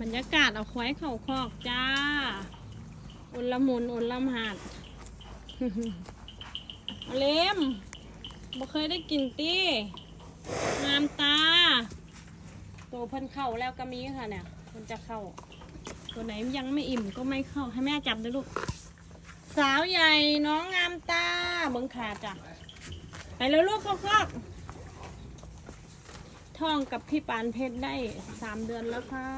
บรรยากาศเอาควายเข่าคอกจ้าอุลมุนอุลละหาดเอาเล็มบ่เคยได้กินตี้งามตา ตัวเพิ่นเข้าแล้วก็มีค่ะเนี่ยเพิ่นจะเข้า ตัวไหนยังไม่อิ่มก็ไม่เข้า ให้แม่จับด้วยลูก สาวใหญ่น้องงามตาเบิ่งขาจ้ะไปแล้วลูกเข้าคอก ท่องกับพี่ปานเพชรได้สามเดือนแล้วค่ะ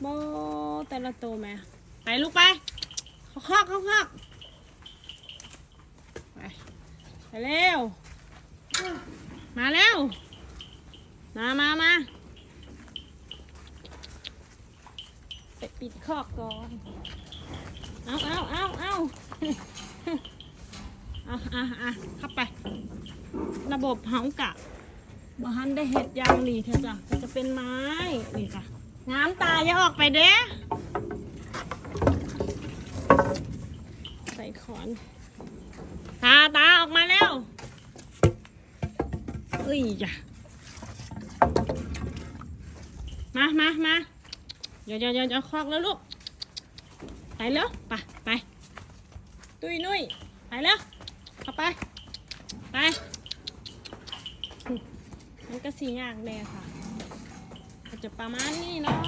โบแต่ละตัวแม่ไปลูกไปข้าคอกเข้าคอกไปไปเร็ว มาเร็ว มามามาไปปิดคอกก่อน เอาเอาเอาเอา อาอะอะเข้าไป ระบบเหากะบ้านได้เห็ดยางนี่เถอะจ้ะก็จะเป็นไม้นี่จ้ะงามตาอย่าออกไปเด้ใส่ขอน ตาตาออกมาแล้วเอ้ยจ้ะมามามาเดี๋ยวเดี๋ยวเดี๋ยวเดี๋ยวคอกแล้วลูก ไปแล้ว ไป ไป ตุ้ยนุ้ยไปแล้ว เอาไป ไป มันก็สีอยากแน่ค่ะก็จะประมาณนี้เนาะ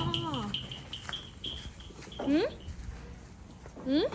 หืมหืม